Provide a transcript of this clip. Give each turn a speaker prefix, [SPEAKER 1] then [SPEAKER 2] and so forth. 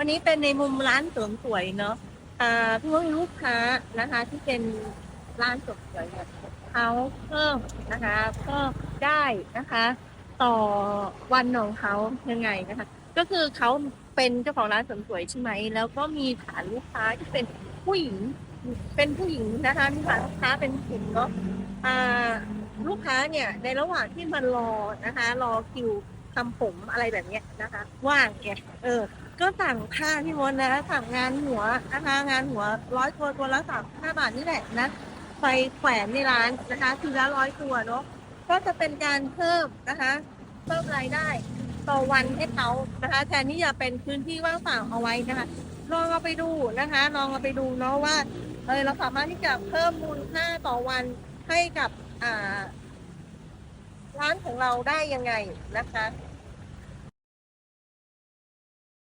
[SPEAKER 1] วันนี้เป็นในมุมร้านเสริมสวยเนาะพี่ว่าลูกค้านะคะ ที่เป็นร้านเสริมสวยเนี่ยเขาเพิ่มนะคะเพิ่มได้นะคะ ต่อวันของเขายังไงนะคะ ก็คือเขาเป็นเจ้าของร้านเสริมสวยใช่ไหมแล้วก็มีฐานลูกค้าที่เป็นผู้หญิงเป็นผู้หญิงนะคะมีฐานลูกค้าเป็นผู้หญิงเนาะลูกค้าเนี่ยในระหว่างที่มันรอนะคะ รอคิว ทำผมอะไรแบบเนี้ยนะคะ ว่างไงเออ ก็สั่งค่าพี่มดนะสั่งงานหัวนะคะงานหัวร้อยตัวตัวละสามห้าบาทนี่แหละนะไปแขวนในร้านนะคะทีละร้อยตัวเนาะก็จะเป็นการเพิ่มนะคะเพิ่มรายได้ต่อวันให้เขานะคะแทนที่จะเป็นพื้นที่ว่างเปล่าเอาไว้นะคะลองเอาไปดูนะคะลองเอาไปดูเนาะว่าเออเราสามารถที่จะเพิ่มมูลค่าต่อวันให้กับอ่า ร้านของเราได้ยังไงนะคะ